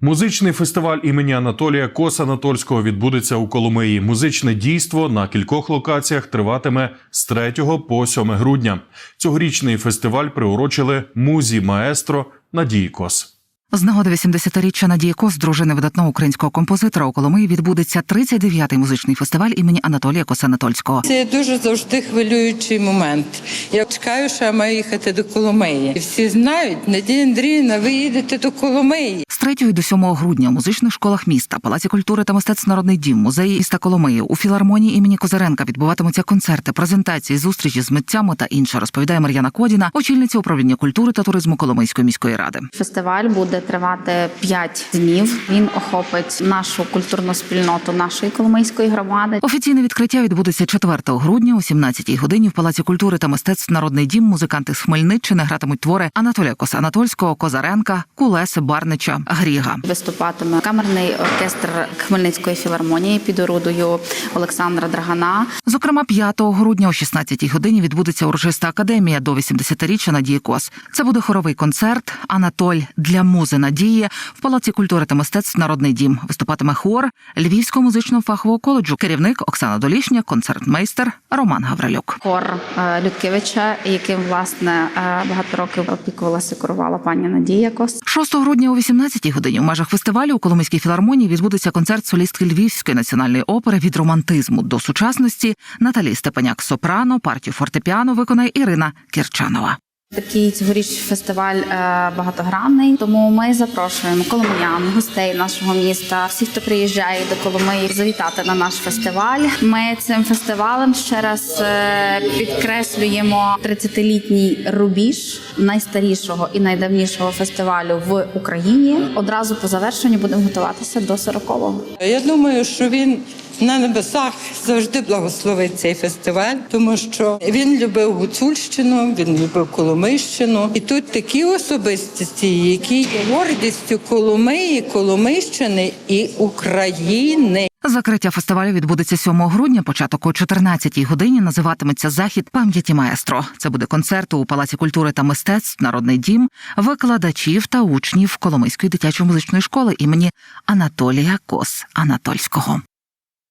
Музичний фестиваль імені Анатолія Коса Анатольського відбудеться у Коломиї. Музичне дійство на кількох локаціях триватиме з 3 по 7 грудня. Цьогорічний фестиваль приурочили музі маестро Надії Кос. З нагоди 80-річчя Надії Кос, дружини видатного українського композитора у Коломиї, відбудеться 39-й музичний фестиваль імені Анатолія Коса-Анатольського. Це дуже завжди хвилюючий момент. Я чекаю, що я маю їхати до Коломиї. І всі знають, Надія Андріївна, ви їдете до Коломиї. З 3 до 7 грудня у музичних школах міста, Палаці культури та мистецтв Народний дім, музеї міста Коломиї, у філармонії імені Козаренка відбуватимуться концерти, презентації, зустрічі з митцями та інше, розповідає Мар'яна Кодіна, очільниця управління культури та туризму Коломийської міської ради. Фестиваль буде тривати 5 днів. Він охопить нашу культурну спільноту нашої коломийської громади. Офіційне відкриття відбудеться 4 грудня о 17-й годині в Палаці культури та мистецтв Народний дім. Музиканти з Хмельниччини гратимуть твори Анатолія Коса-Анатольського, Козаренка, Кулеси, Барнича, Гріга. Виступатиме камерний оркестр Хмельницької філармонії під орудою Олександра Драгана. Зокрема, 5 грудня о 16-й годині відбудеться урочиста академія до 80-річчя Надії Кос. Це буде хоровий концерт Анатоль для музи Надії в Палаці культури та мистецтв Народний дім. Виступатиме хор Львівського музичного фахового коледжу. Керівник Оксана Долішня, концертмейстер Роман Гаврилюк. Хор е, Людкевича, яким власне е, багато років опікувалася керувала пані Надія Кос. 6 грудня о 18-й годині в межах фестивалю у Коломийській філармонії відбудеться концерт солістки Львівської національної опери від романтизму до сучасності Наталі Степаняк Сопрано, партію фортепіано виконає Ірина Кірчанова. Такий цьогоріч фестиваль е, багатогранний, тому ми запрошуємо коломиян, гостей нашого міста, всіх, хто приїжджає до Коломиї, завітати на наш фестиваль. Ми цим фестивалем ще раз е, підкреслюємо 30-літній рубіж найстарішого і найдавнішого фестивалю в Україні. Одразу по завершенню будемо готуватися до 40-го. Я думаю, що він на небесах завжди благословить цей фестиваль, тому що він любив Гуцульщину, він любив Коломийщину. І тут такі особистості, які є гордістю Коломиї, Коломийщини і України. Закриття фестивалю відбудеться 7 грудня. Початок о 14-й годині називатиметься захід пам'яті маестро. Це буде концерт у Палаці культури та мистецтв Народний дім викладачів та учнів Коломийської дитячої музичної школи імені Анатолія Кос Анатольського.